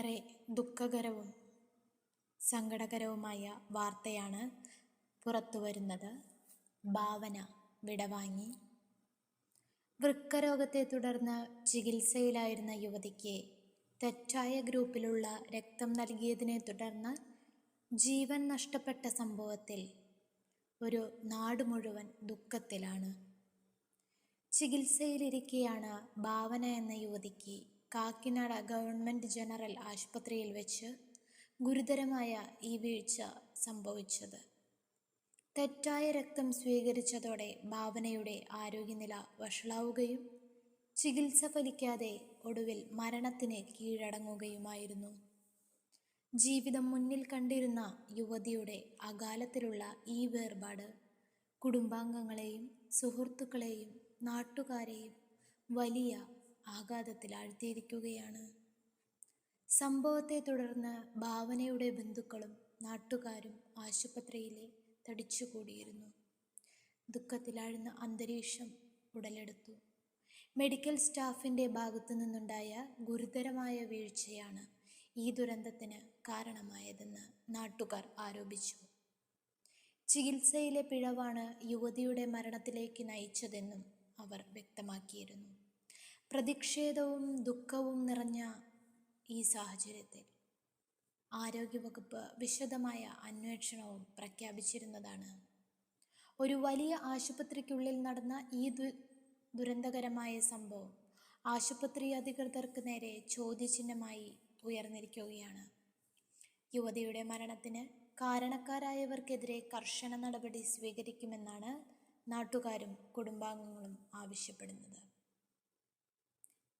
ഏറെ ദുഃഖകരവും സങ്കടകരവുമായ വാർത്തയാണ് പുറത്തുവരുന്നത്. ഭാവന വിടവാങ്ങി. വൃക്കരോഗത്തെ തുടർന്ന് ചികിത്സയിലായിരുന്ന യുവതിക്ക് തെറ്റായ ഗ്രൂപ്പിലുള്ള രക്തം നൽകിയതിനെ തുടർന്ന് ജീവൻ നഷ്ടപ്പെട്ട സംഭവത്തിൽ ഒരു നാട് മുഴുവൻ ദുഃഖത്തിലാണ്. ചികിത്സയിലിരിക്കെയാണ് ഭാവന എന്ന യുവതിക്ക് കാക്കിനാട ഗവൺമെന്റ് ജനറൽ ആശുപത്രിയിൽ വെച്ച് ഗുരുതരമായ ഈ വീഴ്ച സംഭവിച്ചത്. തെറ്റായ രക്തം സ്വീകരിച്ചതോടെ ഭാവനയുടെ ആരോഗ്യനില വഷളാവുകയും ചികിത്സ ഫലിക്കാതെ ഒടുവിൽ മരണത്തിന് കീഴടങ്ങുകയുമായിരുന്നു. ജീവിതം മുന്നിൽ കണ്ടിരുന്ന യുവതിയുടെ അകാലത്തിലുള്ള ഈ വേർപാട് കുടുംബാംഗങ്ങളെയും സുഹൃത്തുക്കളെയും നാട്ടുകാരെയും വലിയ ആഘാതത്തിലാഴ്ത്തിയിരിക്കുകയാണ് സംഭവത്തെ തുടർന്ന് ഭാവനയുടെ ബന്ധുക്കളും നാട്ടുകാരും ആശുപത്രിയിലെ തടിച്ചുകൂടിയിരുന്നു. ദുഃഖത്തിലാഴ്ന്ന അന്തരീക്ഷം ഉടലെടുത്തു. മെഡിക്കൽ സ്റ്റാഫിന്റെ ഭാഗത്തു നിന്നുണ്ടായ ഗുരുതരമായ വീഴ്ചയാണ് ഈ ദുരന്തത്തിന് കാരണമായതെന്ന് നാട്ടുകാർ ആരോപിച്ചു. ചികിത്സയിലെ പിഴവാണ് യുവതിയുടെ മരണത്തിലേക്ക് നയിച്ചതെന്നും അവർ വ്യക്തമാക്കിയിരുന്നു. പ്രതിഷേധവും ദുഃഖവും നിറഞ്ഞ ഈ സാഹചര്യത്തിൽ ആരോഗ്യവകുപ്പ് വിശദമായ അന്വേഷണവും പ്രഖ്യാപിച്ചിരുന്നതാണ്. ഒരു വലിയ ആശുപത്രിക്കുള്ളിൽ നടന്ന ഈ ദു ദുരന്തകരമായ സംഭവം ആശുപത്രി അധികൃതർക്ക് നേരെ ചോദ്യചിഹ്നമായി ഉയർന്നിരിക്കുകയാണ്. യുവതിയുടെ മരണത്തിന് കാരണക്കാരായവർക്കെതിരെ കർശന നടപടി സ്വീകരിക്കുമെന്നാണ് നാട്ടുകാരും കുടുംബാംഗങ്ങളും ആവശ്യപ്പെടുന്നത്.